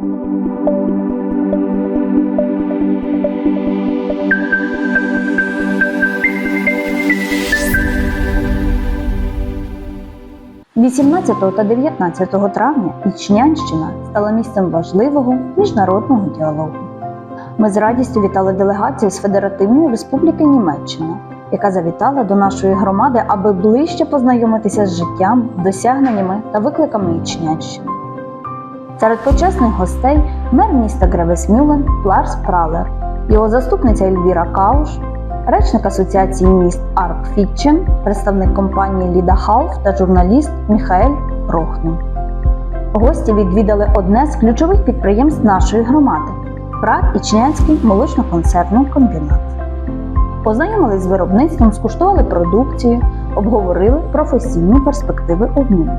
– 18 та 19 травня Ічнянщина стала місцем важливого міжнародного діалогу. Ми з радістю вітали делегацію з Федеративної Республіки Німеччина, яка завітала до нашої громади, аби ближче познайомитися з життям, досягненнями та викликами Ічнянщини. Серед почесних гостей мер міста Гревесмюлен Ларс Пралер, його заступниця Ельвіра Кауш, речник Асоціації міст Арк Фітчен, представник компанії Ліда Халф та журналіст Міхаель Рохнем. Гості відвідали одне з ключових підприємств нашої громади Прат Ічнянський молочно-консервний комбінат. Познайомились з виробництвом, скуштували продукцію, обговорили професійні перспективи обміну.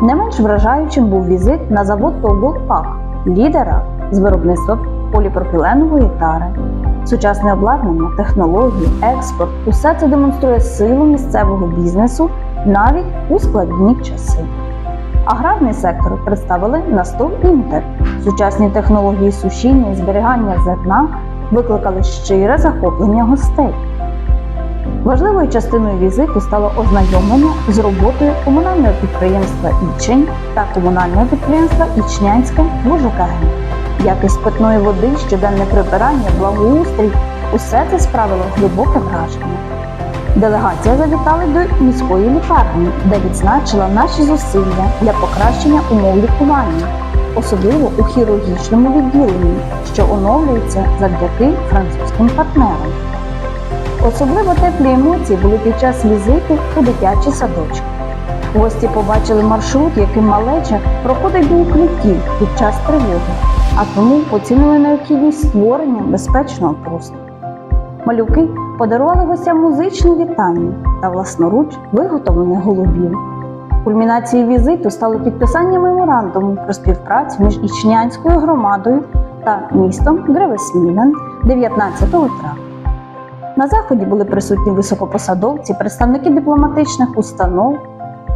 Не менш вражаючим був візит на завод Толголпак, лідера з виробництва поліпропіленової тари. Сучасне обладнання, технології, експорт усе це демонструє силу місцевого бізнесу навіть у складні часи. Аграрний сектор представили на стол Інтер. Сучасні технології сушіння і зберігання зерна викликали щире захоплення гостей. Важливою частиною візиту стало ознайомлення з роботою комунального підприємства Ічень та комунального підприємства Ічнянське ВЖКГ. Якість питної води, щоденне прибирання, благоустрій усе це справило глибоке враження. Делегація завітала до міської лікарні, де відзначила наші зусилля для покращення умов лікування, особливо у хірургічному відділенні, що оновлюється завдяки французьким партнерам. Особливо теплі емоції були під час візиту у дитячі садочки. Гості побачили маршрут, яким малеча проходить до укриттів під час тривоги, а тому оцінили необхідність створення безпечного простору. Малюки подарували гостям музичне вітання та власноруч виготовлених голубів. Кульмінацією візиту стало підписання меморандуму про співпрацю між Ічнянською громадою та містом Гревесмілен 19 травня. На заході були присутні високопосадовці, представники дипломатичних установ,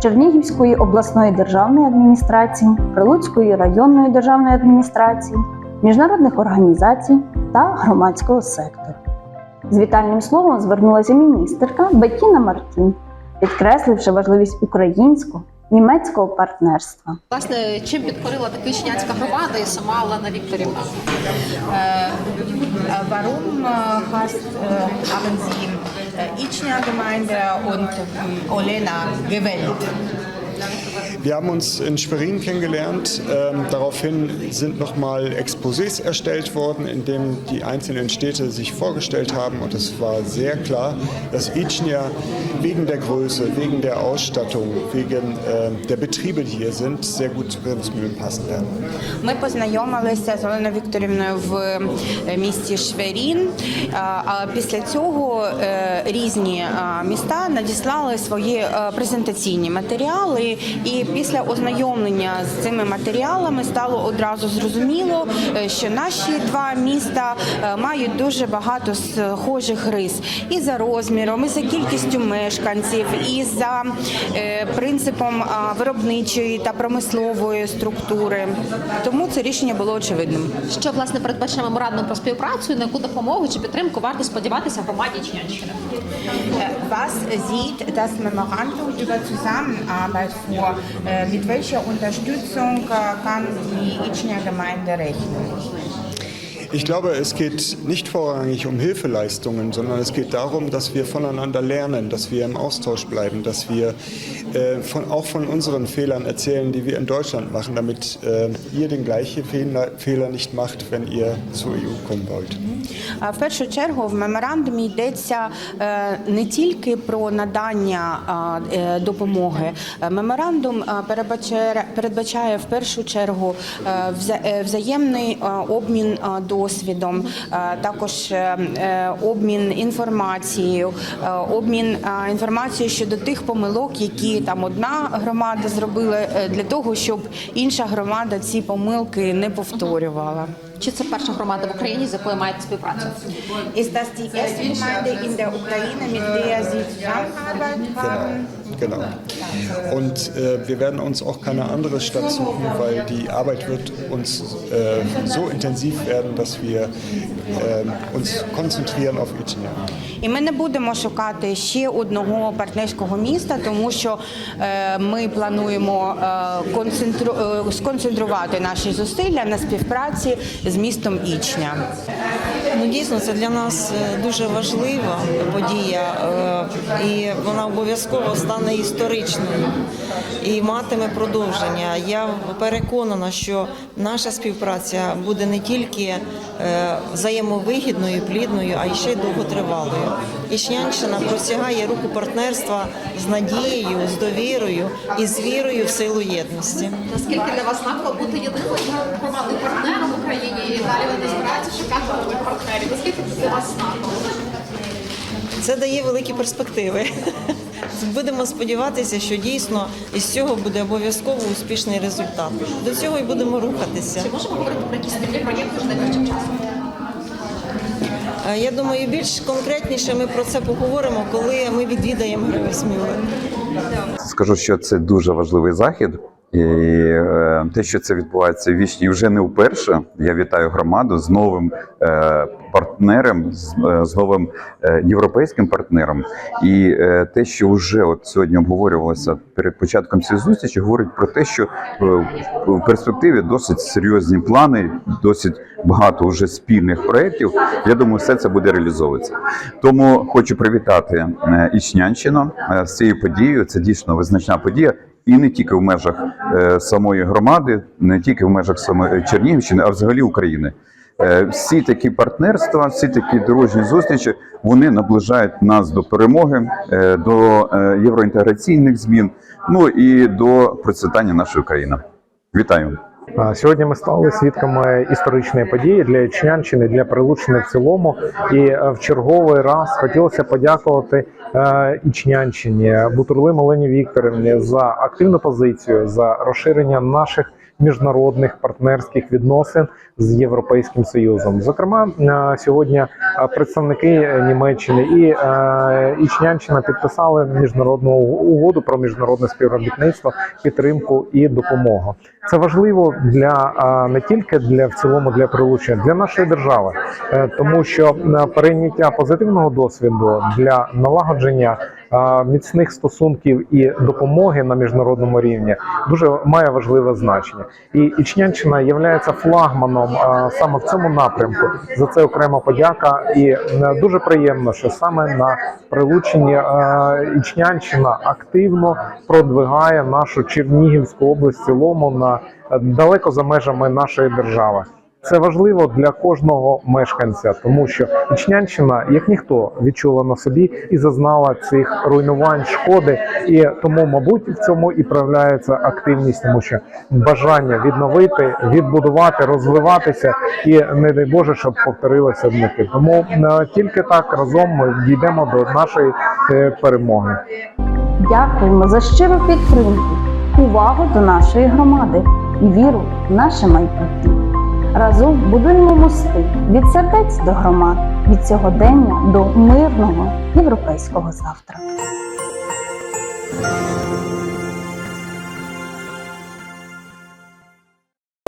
Чернігівської обласної державної адміністрації, Прилуцької районної державної адміністрації, міжнародних організацій та громадського сектору. З вітальним словом звернулася міністерка Беттіна Мартін, підкресливши важливість українського німецького партнерства. Власне, чим підкорила таки Чинянська громада і сама Олена Вікторівна? Warum hast, haben Sie äh, Gemeinde und Olena gewählt? Wir haben uns in Schwerin kennengelernt. Ähm, daraufhin sind nochmal Exposés erstellt worden, in denen die einzelnen Städte sich vorgestellt haben. Und es war sehr klar, dass Ichnia wegen der Größe, wegen der Ausstattung, wegen äh, der Betriebe, die hier sind, sehr gut zu Wilhelmsmühlen passen werden. Ми познайомилися з Оленою Вікторівною в е, місті Шверін. А а після цього е, різні е, міста надіслали свої е, презентаційні матеріали. І після ознайомлення з цими матеріалами стало одразу зрозуміло, е, що наші два міста е, мають дуже багато схожих рис і за розміром, і за кількістю мешканців, і за е, принципом виробничої та промислової структури. Тому це рішення було очевидним. Що власне передбачає меморандум про співпрацю, на яку допомогу чи підтримку варто сподіватися громаді Чинянщини? Was sieht das Memorandum über Zusammenarbeit vor? Äh, Mit welcher Unterstützung kann die Ichner Gemeinde rechnen? Ich glaube, es geht nicht vorrangig um Hilfeleistungen, sondern es geht darum, dass wir voneinander lernen, dass wir im Austausch bleiben, dass wir äh, von, auch von unseren Fehlern erzählen, die wir in Deutschland machen, damit äh, ihr den gleichen Fehler, Fehler nicht macht, wenn ihr zur EU kommen wollt. А В першу чергу в меморандумі йдеться е, не тільки про надання а, е, допомоги. Е, Меморандум а, передбачає, передбачає в першу чергу е, вза- е, взаємний а, обмін а, досвідом. е, також е, е, обмін інформацією, обмін інформацією щодо тих помилок, які там одна громада зробила для того, щоб інша громада ці помилки не повторювала. Чи це перша громада в Україні, з якою маєте співпрацю? Ist das die erste Gemeinde in der Ukraine, mit der Sie zusammenarbeiten? Genau. Und äh, wir werden uns auch keine andere Stadt suchen, weil die Arbeit wird uns äh, so intensiv werden, dass wir äh, uns konzentrieren auf Itinerary. І ми не будемо шукати ще одного партнерського міста, тому що е, ми плануємо е, е, сконцентрувати наші зусилля на співпраці з містом Ічня. Ну дійсно це для нас дуже важлива подія, і вона обов'язково стане історичною і матиме продовження. Я переконана, що наша співпраця буде не тільки взаємовигідною, плідною, а й ще й довготривалою. Ічнянщина простягає руку партнерства з надією, з довірою і з вірою в силу єдності. Наскільки для вас знаково бути єдиною партнером в Україні і далі ви не збираєтеся шукати нових партнерів? Наскільки це для вас знаково? Це дає великі перспективи. Будемо сподіватися, що дійсно із цього буде обов'язково успішний результат. До цього і будемо рухатися. Чи можемо говорити про якісь Я думаю, більш конкретніше ми про це поговоримо, коли ми відвідаємо Гройсмюле. Скажу, що це дуже важливий захід. І е, те, що це відбувається в вічні, вже не вперше. Я вітаю громаду з новим е, партнером, з, е, з новим е, європейським партнером. І е, те, що вже от сьогодні обговорювалося перед початком цієї зустрічі, говорить про те, що в перспективі досить серйозні плани, досить багато вже спільних проєктів. Я думаю, все це буде реалізовуватися. Тому хочу привітати Ічнянщину з цією подією. Це дійсно визначна подія. І не тільки в межах самої громади, не тільки в межах самої Чернігівщини, а взагалі України. Е, всі такі партнерства, всі такі дорожні зустрічі, вони наближають нас до перемоги, е, до е, євроінтеграційних змін, ну і до процвітання нашої країни. Вітаю! Сьогодні ми стали свідками історичної події для Ічнянщини, для Прилуччини в цілому. І в черговий раз хотілося подякувати Ічнянщині, Бутурли Малені Вікторівні за активну позицію, за розширення наших міжнародних партнерських відносин з Європейським Союзом. Зокрема, е, сьогодні е, представники Німеччини і е, Ічнянщина підписали міжнародну угоду про міжнародне співробітництво, підтримку і допомогу. Це важливо для не тільки для в цілому для прилучення, для нашої держави, тому що перейняття позитивного досвіду для налагодження міцних стосунків і допомоги на міжнародному рівні дуже має важливе значення. І Ічнянщина є флагманом саме в цьому напрямку. За це окрема подяка, і е, дуже приємно, що саме на прилученні Ічнянщина активно продвигає нашу Чернігівську область в цілому на е, далеко за межами нашої держави. Це важливо для кожного мешканця, тому що Ічнянщина, як ніхто, відчула на собі і зазнала цих руйнувань, шкоди, і тому, мабуть, в цьому і проявляється активність, тому що бажання відновити, відбудувати, розвиватися, і не дай Боже, щоб повторилося вмити. Тому е, тільки так разом ми дійдемо до нашої е, перемоги. Дякуємо за щиру підтримку, увагу до нашої громади і віру в наше майбутнє. Разом будуємо мости від сердець до громад, від сьогодення до мирного європейського завтра.